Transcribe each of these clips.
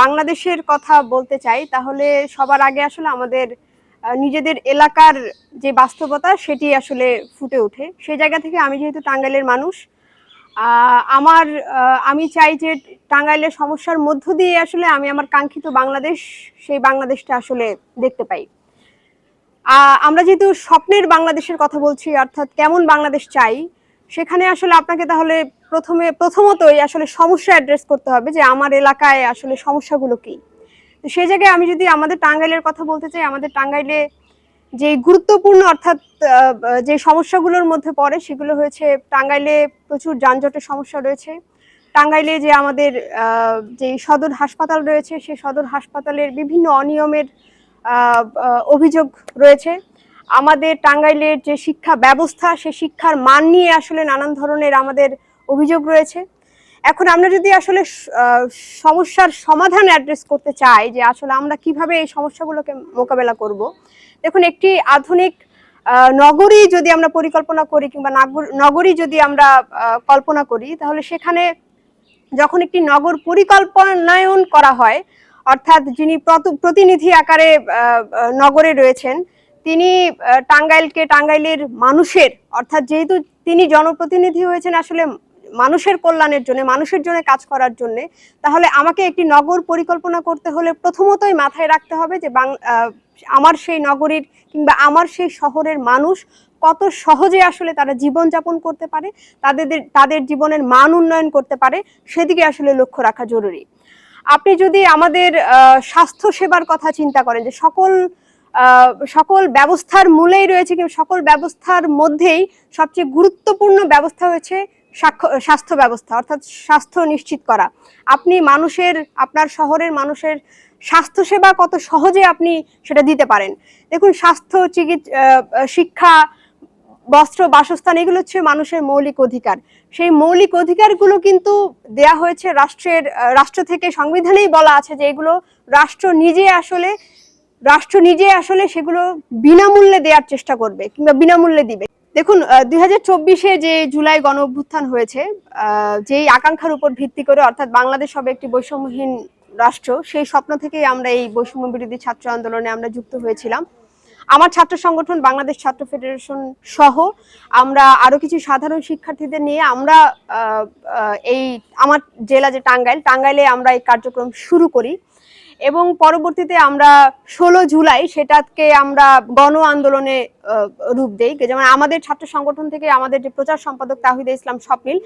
বাংলাদেশের কথা বলতে চাই, তাহলে সবার আগে আসলে আমাদের নিজেদের এলাকার যে বাস্তবতা, সেটি আসলে ফুটে ওঠে। সেই জায়গা থেকে আমি যেহেতু টাঙ্গাইলের মানুষ আমার আমি চাই যে টাঙ্গাইলের সমস্যার মধ্য দিয়ে আসলে আমি আমার কাঙ্ক্ষিত বাংলাদেশ, সেই বাংলাদেশটা আসলে দেখতে পাই। আমরা যেহেতু স্বপ্নের বাংলাদেশের কথা বলছি, অর্থাৎ কেমন বাংলাদেশ চাই সেখানে আসলে আপনাকে তাহলে প্রথমে, প্রথমতই আসলে সমস্যা অ্যাড্রেস করতে হবে যে আমার এলাকায় আসলে সমস্যাগুলো কি। তো সেই জায়গায় আমি যদি আমাদের টাঙ্গাইলের কথা বলতে চাই, আমাদের টাঙ্গাইলে যে গুরুত্বপূর্ণ অর্থাৎ যে সমস্যাগুলোর মধ্যে পড়ে সেগুলো হয়েছে, টাঙ্গাইলে প্রচুর যানজটের সমস্যা রয়েছে। টাঙ্গাইলে যে আমাদের যে সদর হাসপাতাল রয়েছে সেই সদর হাসপাতালের বিভিন্ন অনিয়মের অভিযোগ রয়েছে। আমাদের টাঙ্গাইলের যে শিক্ষা ব্যবস্থা সেই শিক্ষার মান নিয়ে আসলে নানান ধরনের আমাদের অভিযোগ রয়েছে। এখন আমরা যদি আসলে সমস্যার সমাধান অ্যাড্রেস করতে চাই যে আসলে আমরা কীভাবে এই সমস্যাগুলোকে মোকাবেলা করব। দেখুন, একটি আধুনিক নগরী যদি আমরা পরিকল্পনা করি কিংবা নাগর- যদি আমরা কল্পনা করি, তাহলে সেখানে যখন একটি নগর পরিকল্পনায়ন করা হয়, অর্থাৎ যিনি প্রত- প্রতিনিধি আকারে নগরে রয়েছেন তিনি টাঙ্গাইলকে টাঙ্গাইলের মানুষের, অর্থাৎ যেহেতু তিনি জনপ্রতিনিধি হয়েছেন আসলে মানুষের কল্যাণের জন্য, মানুষের জন্য কাজ করার জন্য, তাহলে আমাকে একটি নগর পরিকল্পনা করতে হলে প্রথমতই মাথায় রাখতে হবে যে আমার সেই নগরীর কিংবা আমার সেই শহরের মানুষ কত সহজে আসলে তারা জীবনযাপন করতে পারে, তাদের তাদের জীবনের মান উন্নয়ন করতে পারে, সেদিকে আসলে লক্ষ্য রাখা জরুরি। আপনি যদি আমাদের স্বাস্থ্য সেবার কথা চিন্তা করেন যে সকল সকল ব্যবস্থার মূলেই রয়েছে কিন্তু সকল ব্যবস্থার মধ্যেই সবচেয়ে গুরুত্বপূর্ণ ব্যবস্থা হয়েছে স্বাস্থ্য ব্যবস্থা, অর্থাৎ স্বাস্থ্য নিশ্চিত করা। আপনি মানুষের, আপনার শহরের মানুষের স্বাস্থ্য সেবা কত সহজে আপনি সেটা দিতে পারেন। দেখুন, স্বাস্থ্য চিকিৎসা শিক্ষা, বস্ত্র, বাসস্থান, এগুলো হচ্ছে মানুষের মৌলিক অধিকার। সেই মৌলিক অধিকারগুলো কিন্তু দেয়া হয়েছে রাষ্ট্রের রাষ্ট্র থেকে সংবিধানেই বলা আছে যে এগুলো রাষ্ট্র নিজে আসলে রাষ্ট্র নিজে আসলে সেগুলো বিনামূল্যে দেওয়ার চেষ্টা করবে কিংবা বিনামূল্যে দিবে। দেখুন দুই হাজার চব্বিশে যে জুলাই গণ অভ্যুত্থান হয়েছে যেই আকাঙ্ক্ষার উপর ভিত্তি করে অর্থাৎ বাংলাদেশ হবে একটি বৈষম্যহীন রাষ্ট্র, সেই স্বপ্ন থেকেই আমরা এই বৈষম্য বিরোধী ছাত্র আন্দোলনে আমরা যুক্ত হয়েছিলাম। আমার ছাত্র সংগঠন বাংলাদেশ ছাত্র ফেডারেশন সহ আমরা আরও কিছু সাধারণ শিক্ষার্থীদের নিয়ে আমরা এই আমার জেলা যে টাঙ্গাইল, টাঙ্গাইলে আমরা এই কার্যক্রম শুরু করি। এবং পরবর্তীতে আমরা ষোলো জুলাই সেটাকে আমরা গণ আন্দোলনে রূপ দেই। যেমন আমাদের ছাত্র সংগঠন থেকে আমাদের যে প্রচার সম্পাদক তাহিদা ইসলাম স্বপ্নিল,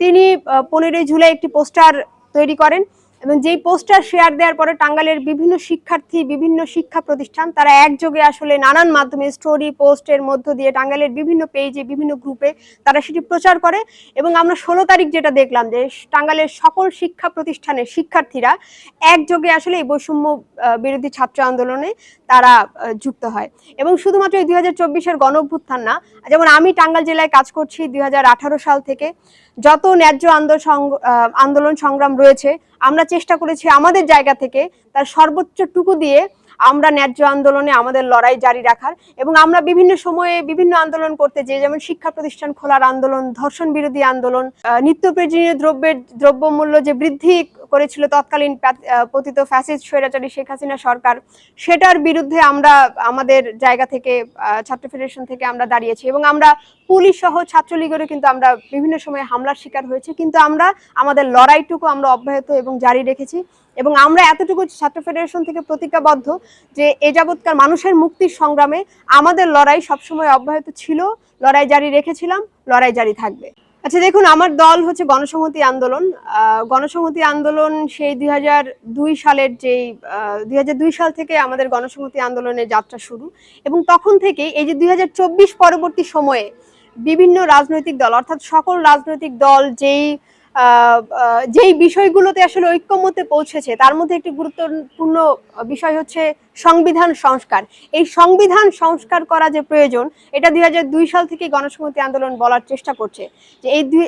তিনি পনেরোই জুলাই একটি পোস্টার তৈরি করেন। এবং যেই পোস্টার শেয়ার দেওয়ার পরে টাঙ্গালের বিভিন্ন শিক্ষার্থী, বিভিন্ন শিক্ষা প্রতিষ্ঠান, তারা একযোগে আসলে নানান মাধ্যমে স্টোরি পোস্টের মধ্য দিয়ে টাঙ্গালের বিভিন্ন পেজে বিভিন্ন গ্রুপে তারা সেটি প্রচার করে এবং আমরা ষোলো তারিখ যেটা দেখলাম যে টাঙ্গালের সকল শিক্ষা প্রতিষ্ঠানের শিক্ষার্থীরা একযোগে আসলে এই বৈষম্য বিরোধী ছাত্র আন্দোলনে তারা যুক্ত হয়। এবং শুধুমাত্র এই দুই হাজার চব্বিশের গণ না, যেমন আমি টাঙ্গাল জেলায় কাজ করছি দুই হাজার আঠারো সাল থেকে, যত ন্যায্য আন্দোলন আন্দোলন সংগ্রাম রয়েছে আমরা চেষ্টা করেছি আমাদের জায়গা থেকে তার সর্বোচ্চটুকু দিয়ে আমরা ন্যায্য আন্দোলনে আমাদের লড়াই জারি রাখার এবং আমরা বিভিন্ন সময়ে বিভিন্ন আন্দোলন করতে যে যেমন শিক্ষা প্রতিষ্ঠান খোলার আন্দোলন, ধর্ষণ বিরোধী আন্দোলন নিত্য প্রয়োজনীয় দ্রব্যের দ্রব্যমূল্য যে বৃদ্ধি করেছিল তৎকালীন পতিত ফ্যাসিস্ট স্বৈরাচারী শেখ হাসিনা সরকার, সেটার বিরুদ্ধে আমরা আমাদের জায়গা থেকে ছাত্র ফেডারেশন থেকে আমরা দাঁড়িয়েছি এবং আমরা পুলিশ সহ ছাত্রলীগেরও কিন্তু আমরা বিভিন্ন সময় হামলার শিকার হয়েছি। কিন্তু আমরা আমাদের লড়াইটুকু আমরা অব্যাহত এবং জারি রেখেছি এবং আমরা এতটুকু ছাত্র ফেডারেশন থেকে প্রতিজ্ঞাবদ্ধ যে এ যাবৎকার মানুষের মুক্তির সংগ্রামে আমাদের লড়াই সবসময় অব্যাহত ছিল। লড়াই জারি রেখেছিলাম, লড়াই জারি থাকবে। আচ্ছা দেখুন, আমার দল হচ্ছে গণসংহতি আন্দোলন। গণসংহতি আন্দোলন সেই দুই হাজার দুই সালের যেই দুই হাজার দুই সাল থেকে আমাদের গণসংহতি আন্দোলনের যাত্রা শুরু এবং তখন থেকে এই যে দুই হাজার চব্বিশ পরবর্তী সময়ে বিভিন্ন রাজনৈতিক দল অর্থাৎ সকল রাজনৈতিক দল যেই যেই বিষয়গুলোতে আসলে ঐক্যমতে পৌঁছেছে, তার মধ্যে একটি গুরুত্বপূর্ণ বিষয় হচ্ছে সংবিধান সংস্কার। এই সংবিধান সংস্কার করা যে প্রয়োজন, এটা দুই দুই সাল থেকে গণসংহতি আন্দোলন বলার চেষ্টা করছে। যে এই দুই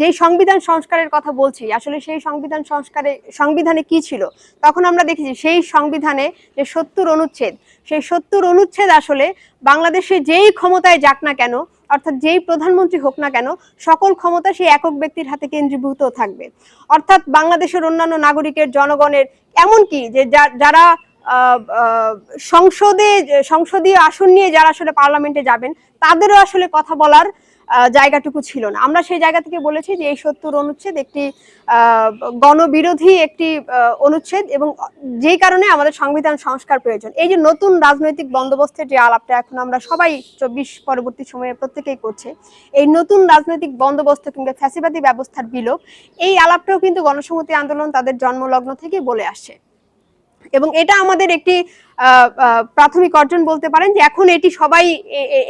যে সংবিধান সংস্কারের কথা বলছি, আসলে সেই সংবিধান সংস্কারে, সংবিধানে কি ছিল? তখন আমরা দেখেছি সেই সংবিধানে যে সত্তর অনুচ্ছেদ, সেই সত্তর অনুচ্ছেদ আসলে বাংলাদেশে যেই ক্ষমতায় যাক না কেন অর্থাৎ যেই প্রধানমন্ত্রী হোক না কেন, সকল ক্ষমতা সেই একক ব্যক্তির হাতে কেন্দ্রীভূত থাকবে। অর্থাৎ বাংলাদেশের অন্যান্য নাগরিকের, জনগণের, এমনকি যে যারা সংসদে, সংসদীয় আসন নিয়ে যারা আসলে পার্লামেন্টে যাবেন, তাদেরও আসলে কথা বলার জায়গাটুকু ছিল না। আমরা সেই জায়গা থেকে বলেছি যে এই সত্তর অনুচ্ছেদ একটি গণবিরোধী একটি অনুচ্ছেদ এবং যেই কারণে আমাদের সংবিধান সংস্কার প্রয়োজন। এই যে নতুন রাজনৈতিক বন্দোবস্তের যে আলাপটা এখন আমরা সবাই চব্বিশ পরবর্তী সময়ে প্রত্যেকেই করছে, এই নতুন রাজনৈতিক বন্দোবস্ত কিংবা ফ্যাসিবাদী ব্যবস্থার বিলোপ, এই আলাপটাও কিন্তু গণসংহতি আন্দোলন তাদের জন্মলগ্ন থেকে বলে আসছে। এবং এটা আমাদের একটি প্রাথমিক অর্জন বলতে পারেন যে এখন এটি সবাই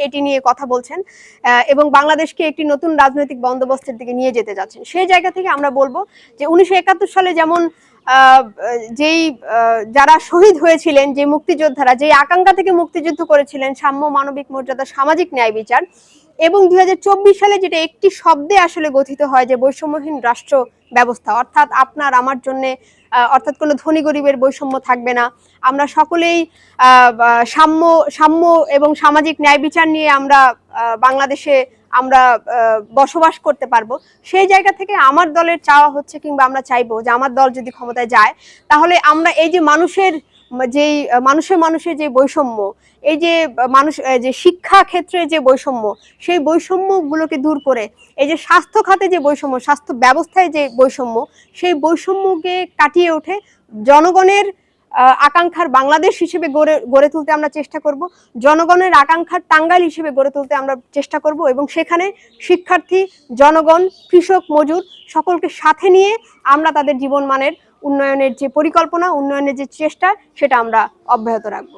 এটি নিয়ে কথা বলছেন এবং বাংলাদেশকে একটি নতুন রাজনৈতিক বন্দোবস্তের দিকে নিয়ে যেতে যাচ্ছেন। সেই জায়গা থেকে আমরা বলব যে উনিশশো একাত্তর সালে যেমন যেই যারা শহীদ হয়েছিলেন, যে মুক্তিযোদ্ধারা, যেই আকাঙ্ক্ষা থেকে মুক্তিযুদ্ধ করেছিলেন, সাম্য, মানবিক মর্যাদা, সামাজিক ন্যায় বিচার, এবং দুই হাজার চব্বিশ সালে যেটা একটি শব্দে আসলে গঠিত হয় যে বৈষম্যহীন রাষ্ট্র ব্যবস্থা, অর্থাৎ আপনার, আমার জন্য অর্থাৎ কোনো ধনী গরিবের বৈষম্য থাকবে না। আমরা সকলেই সাম্য সাম্য এবং সামাজিক ন্যায় বিচার নিয়ে আমরা বাংলাদেশে আমরা বসবাস করতে পারব। সেই জায়গা থেকে আমার দলের চাওয়া হচ্ছে কিংবা আমরা চাইব যে আমার দল যদি ক্ষমতায় যায়, তাহলে আমরা এই যে মানুষের যেই মানুষের মানুষের যে বৈষম্য, এই যে মানুষ যে শিক্ষা ক্ষেত্রে যে বৈষম্য, সেই বৈষম্যগুলোকে দূর করে, এই যে স্বাস্থ্য খাতে যে বৈষম্য, স্বাস্থ্য ব্যবস্থায় যে বৈষম্য, সেই বৈষম্যকে কাটিয়ে ওঠে জনগণের আকাঙ্ক্ষার বাংলাদেশ হিসেবে গড়ে গড়ে তুলতে আমরা চেষ্টা করব, জনগণের আকাঙ্ক্ষার টাঙ্গাইল হিসেবে গড়ে তুলতে আমরা চেষ্টা করব এবং সেখানে শিক্ষার্থী, জনগণ, কৃষক, মজুর সকলকে সাথে নিয়ে আমরা তাদের জীবনমানের উন্নয়নের যে পরিকল্পনা উন্নয়নের যে চেষ্টা সেটা আমরা অব্যাহত রাখব।